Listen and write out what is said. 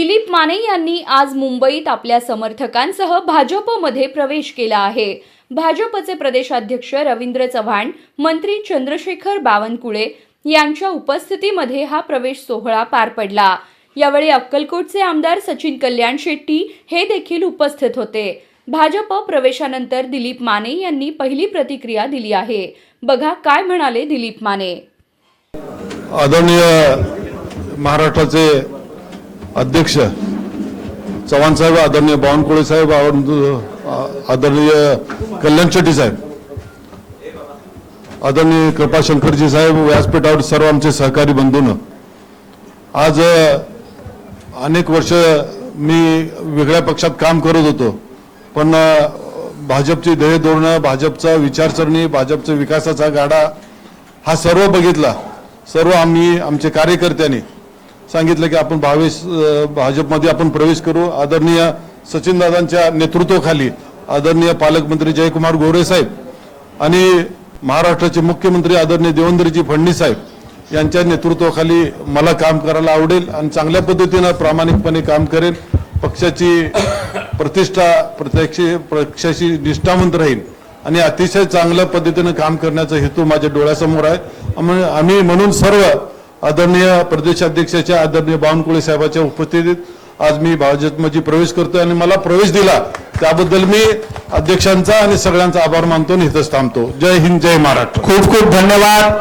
दिलीप माने यांनी आज मुंबईत आपल्या समर्थकांसह भाजपमध्ये प्रवेश केला आहे. भाजपचे प्रदेशाध्यक्ष रवींद्र चव्हाण मंत्री चंद्रशेखर बावनकुळे यांच्या उपस्थितीमध्ये हा प्रवेश सोहळा पार पडला. यावेळी अक्कलकोटचे आमदार सचिन कल्याण शेट्टी हे देखील उपस्थित होते. भाजप प्रवेशानंतर दिलीप माने यांनी पहिली प्रतिक्रिया दिली आहे. बघा काय म्हणाले दिलीप माने. आदरणीय महाराष्ट्राचे अध्यक्ष चव्हाण साहेब आदरणीय बावनकुळे साहेब आदरणीय कल्याण शेट्टी साहेब आदरणीय कृपा शंकरजी साहेब व्यासपीठावर सर्व आमचे सहकारी बंधून. आज अनेक वर्ष मी वेगळ्या पक्षात काम करत होतो पण भाजपची ध्येय धोरणं भाजपचा विचारसरणी भाजपचा विकासाचा गाडा हा सर्व बघितला. सर्व आम्ही आमचे कार्यकर्त्यांनी सांगितलं की आपण बावीस भाजपमध्ये आपण प्रवेश करू. आदरणीय सचिनदादांच्या नेतृत्वाखाली आदरणीय पालकमंत्री जयकुमार गोरे साहेब आणि महाराष्ट्राचे मुख्यमंत्री आदरणीय देवेंद्रजी फडणवीस साहेब यांच्या नेतृत्वाखाली मला काम करायला आवडेल आणि चांगल्या पद्धतीनं प्रामाणिकपणे काम करेन पक्षाची प्रतिष्ठा प्रत्यक्ष पक्षाशी निष्ठावंत राहील आणि अतिशय चांगल्या पद्धतीनं काम करण्याचा हेतू माझ्या डोळ्यासमोर आहे. आम्ही म्हणून सर्व आदरणीय प्रदेशाध्यक्षाच्या आदरणीय बावनकुळे साहेबांच्या उपस्थितीत आज मी भाजपमध्ये प्रवेश करतोय आणि मला प्रवेश दिला. त्याबद्दल मी अध्यक्षांचा आणि सगळ्यांचा आभार मानतो आणि इथंच थांबतो. जय हिंद जय महाराष्ट्र. खूप खूप धन्यवाद.